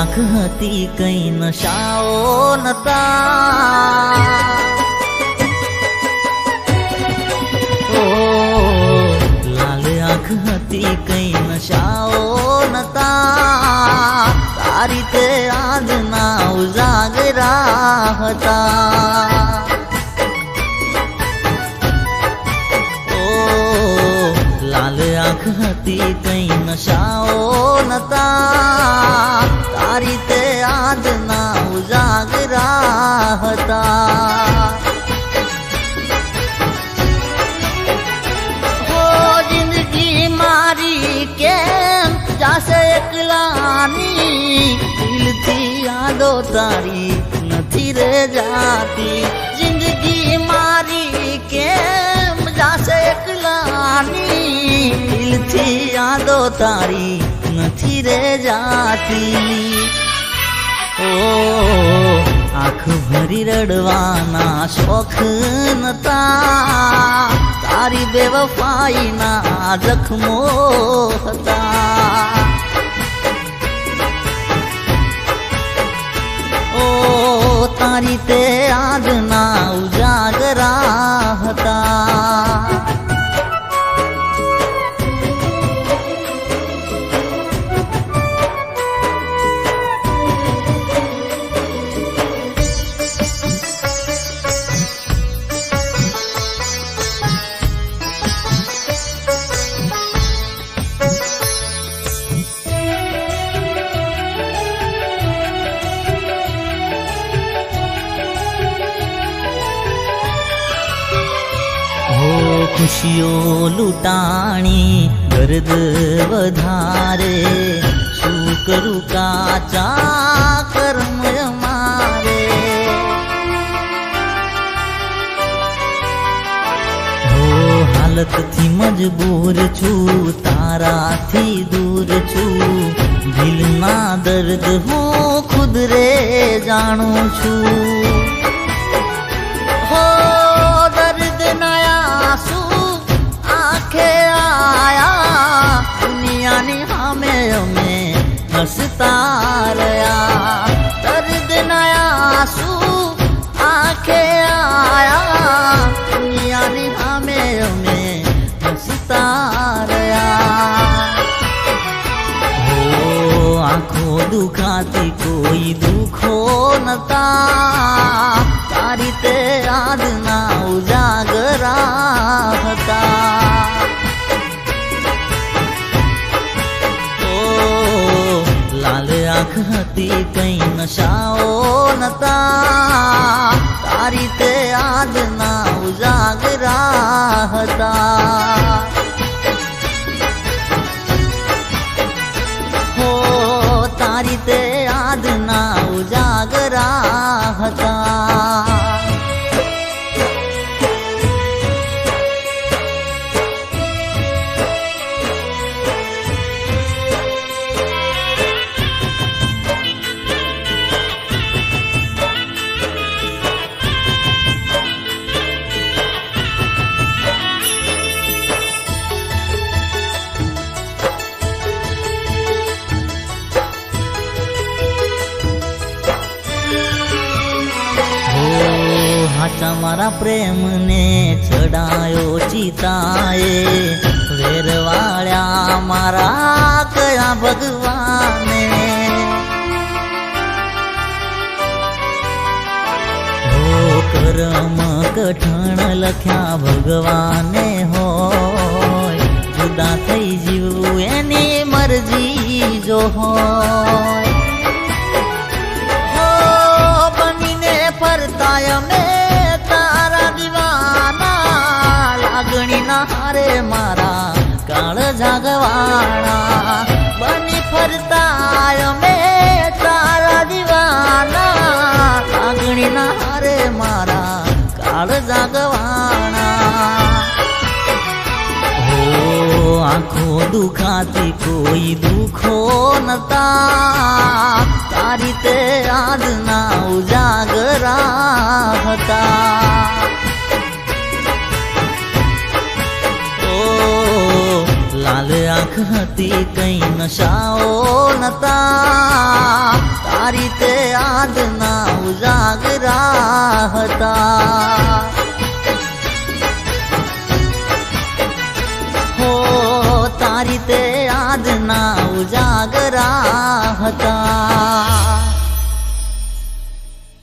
આંખ હતી કઈ નશાઓ નતા લાલ આંખ હતી કઈ નશાઓ નતા તારી તે આજના ઉજાગરા હતા લાલ આંખ હતી કઈ નશાઓ નતા તારી તે આજના ઉજાગરા હતા હો જિંદગી મારી કેમ જાશે એકલાની દિલથી યાદો તારી નથી રે જાતી જિંદગી મારી કેમ જાશે એકલાની દિલથી યાદો તારી નથી રે જાતી ઓ આંખ ભરી રડવાના શોખ નતા. તારી બેવફાઈના જખમો હતા. ઓ તારી તે આજના ઉજાગરા ખુશીઓ લૂંટાણી દર્દ વધારે શું કરું કાચા કર્મ મારે હાલતથી મજબૂર છું તારાથી દૂર છું દિલના દર્દ હું ખુદ રે જાણું છું શું આંખે આયા દુનિયાની સામે અમે હસતા રહ્યા આંખો દુખાતી કોઈ દુખો નતા તારી તે આજના ઉજાગરા હતા લાલ આંખ હતી કઈ નશાઓ નતા. તારી તે આજના ઉજાગરા હતા. હો, તારી તે આજના ઉજાગરા હતા. હાચા મારા પ્રેમને ચડાયો ચિતાએ. વેરવાળ્યા મારા કયા ભગવાને? હો કરમ કઠણ લખ્યા ભગવાને હોય. જુદા થઈ જીવું એની મરજી જો હોય. લાગણીના હારે મારા કાળ જાગવાણા બની ફરતા અમે તારા દીવાના. લાગણીના હારે મારા કાળ જાગવાણા આંખો દુખાતી કોઈ દુખો નતા. કાલે આંખ હતી કઈ નશાઓ નતા. તારી તે આજના ઉજાગરા હતા. હો, તારી તે આજના ઉજાગરા હતા.